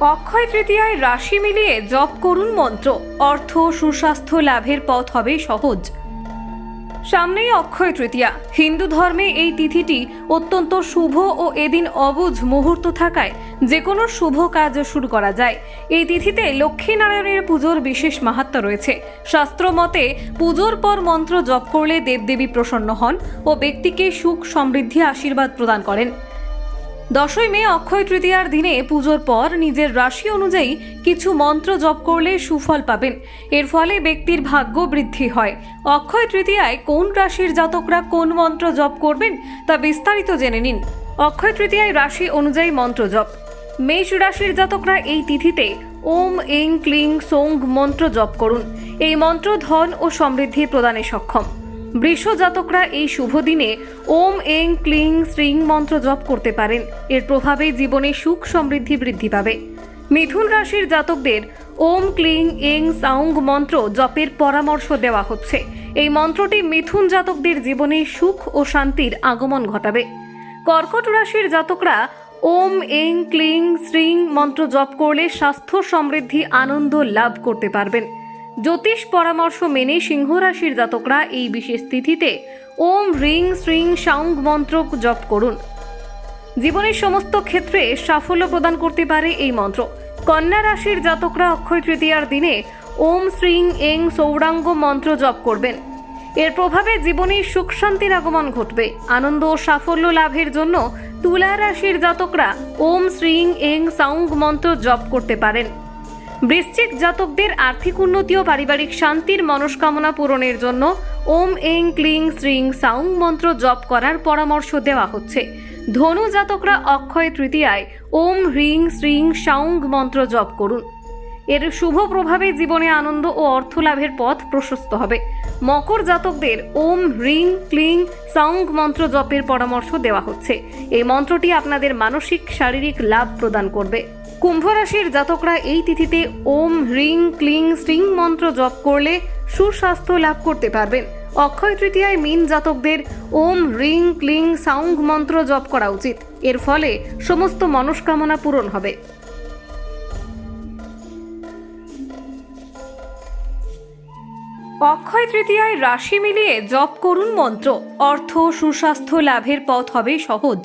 অক্ষয় তৃতীয়ায় রাশি মিলিয়ে জপ করুন মন্ত্র। অর্থ সুস্বাস্থ্য লাভের পথ হবে সহজ। সামনেই অক্ষয় তৃতীয়া। হিন্দু ধর্মে এই তিথিটি অত্যন্ত শুভ ও এদিন অবুঝ মুহূর্ত থাকায় যে কোনো শুভ কাজ শুরু করা যায়। এই তিথিতে লক্ষ্মীনারায়ণের পুজোর বিশেষ মাহাত্ম্য রয়েছে। শাস্ত্র মতে, পুজোর পর মন্ত্র জপ করলে দেবদেবী প্রসন্ন হন ও ব্যক্তিকে সুখ, সমৃদ্ধি, আশীর্বাদ প্রদান করেন। দশই মে অক্ষয় তৃতীয়ার দিনে পুজোর পর নিজের রাশি অনুযায়ী কিছু মন্ত্র জপ করলে সুফল পাবেন। এর ফলে ব্যক্তির ভাগ্য বৃদ্ধি হয়। অক্ষয় তৃতীয়ায় কোন রাশির জাতকরা কোন মন্ত্র জপ করবেন তা বিস্তারিত জেনে নিন। অক্ষয় তৃতীয়ায় রাশি অনুযায়ী মন্ত্র জপ। মেষ রাশির জাতকরা এই তিথিতে ওম, এং, ক্লিং, সোং মন্ত্র জপ করুন। এই মন্ত্র ধন ও সমৃদ্ধি প্রদানে সক্ষম। বৃষ জাতকরা এই শুভ দিনে ওম, এং, ক্লিং, শ্রিং মন্ত্র জপ করতে পারেন। এর প্রভাবে জীবনে সুখ সমৃদ্ধি বৃদ্ধি পাবে। মিথুন রাশির জাতকদের ওম, ক্লিং, এং, সাউং মন্ত্র জপের পরামর্শ দেওয়া হচ্ছে। এই মন্ত্রটি মিথুন জাতকদের জীবনে সুখ ও শান্তির আগমন ঘটাবে। কর্কট রাশির জাতকরা ওম, এং, ক্লিং, শ্রিং মন্ত্র জপ করলে স্বাস্থ্য সমৃদ্ধি, আনন্দ লাভ করতে পারবেন। জ্যোতিষ পরামর্শ মেনে সিংহ রাশির জাতকরা এই বিশেষ তিথিতে ওম হ্রিং শ্রিং সাউং মন্ত্র জপ করুন। জীবনের সমস্ত ক্ষেত্রে সাফল্য প্রদান করতে পারে এই মন্ত্র। কন্যা রাশির জাতকরা অক্ষয় তৃতীয়ার দিনে ওম, শ্রিং, এং, সৌরাঙ্গ মন্ত্র জপ করবেন। এর প্রভাবে জীবনে সুখ শান্তির আগমন ঘটবে। আনন্দ ও সাফল্য লাভের জন্য তুলা রাশির জাতকরা ওম, শ্রিং, এং সাউং মন্ত্র জপ করতে পারেন। বৃশ্চিক জাতকদের আর্থিক উন্নতি ও পারিবারিক শান্তির মনস্কামনা পূরণের জন্য ওম এং ক্লিং শ্রিং সাউং মন্ত্র জপ করার পরামর্শ দেওয়া হচ্ছে। ধনু জাতকরা অক্ষয় তৃতীয়ায় ওম হ্রিং শ্রিং সাউং মন্ত্র জপ করুন। এর শুভ প্রভাবে জীবনে আনন্দ ও অর্থ লাভের পথ প্রশস্ত হবে। মকর জাতকদের ওম হ্রিং ক্লিং সাউং মন্ত্র জপের পরামর্শ দেওয়া হচ্ছে। এই মন্ত্রটি আপনাদের মানসিক, শারীরিক লাভ প্রদান করবে। কুম্ভ রাশির জাতকরা এই তিথিতে ওম, হ্রিং, ক্লিং শ্রিং মন্ত্র জপ করলে সুস্বাস্থ্য লাভ করতে পারবেন। অক্ষয় তৃতীয়ায় মিন জাতকদের ওম, হ্রিং, ক্লিং, সাউং মন্ত্র জপ করা উচিত। এর ফলে সমস্ত মনস্কামনা পূরণ হবে। অক্ষয় তৃতীয়ায় রাশি মিলিয়ে জপ করুন মন্ত্র। অর্থ, সুস্বাস্থ্য, লাভের পথ হবে সহজ।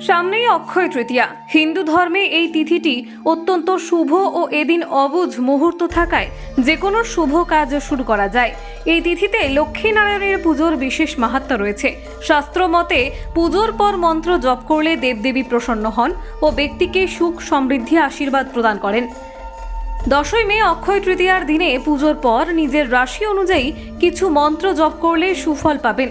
সামনেই অক্ষয় তৃতীয়া। হিন্দু ধর্মে এই তিথিটি অত্যন্ত শুভ ও এদিন অবুঝ মুহূর্ত থাকায় যে কোনো শুভ কাজ শুরু করা যায়। এই তিথিতে লক্ষ্মীনারায়ণের পুজোর বিশেষ মাহাত্ম্য রয়েছে। শাস্ত্র মতে, পুজোর পর মন্ত্র জপ করলে দেবদেবী প্রসন্ন হন ও ব্যক্তিকে সুখ, সমৃদ্ধি, আশীর্বাদ প্রদান করেন। দশই মে অক্ষয় তৃতীয়ার দিনে পুজোর পর নিজের রাশি অনুযায়ী কিছু মন্ত্র জপ করলে সুফল পাবেন।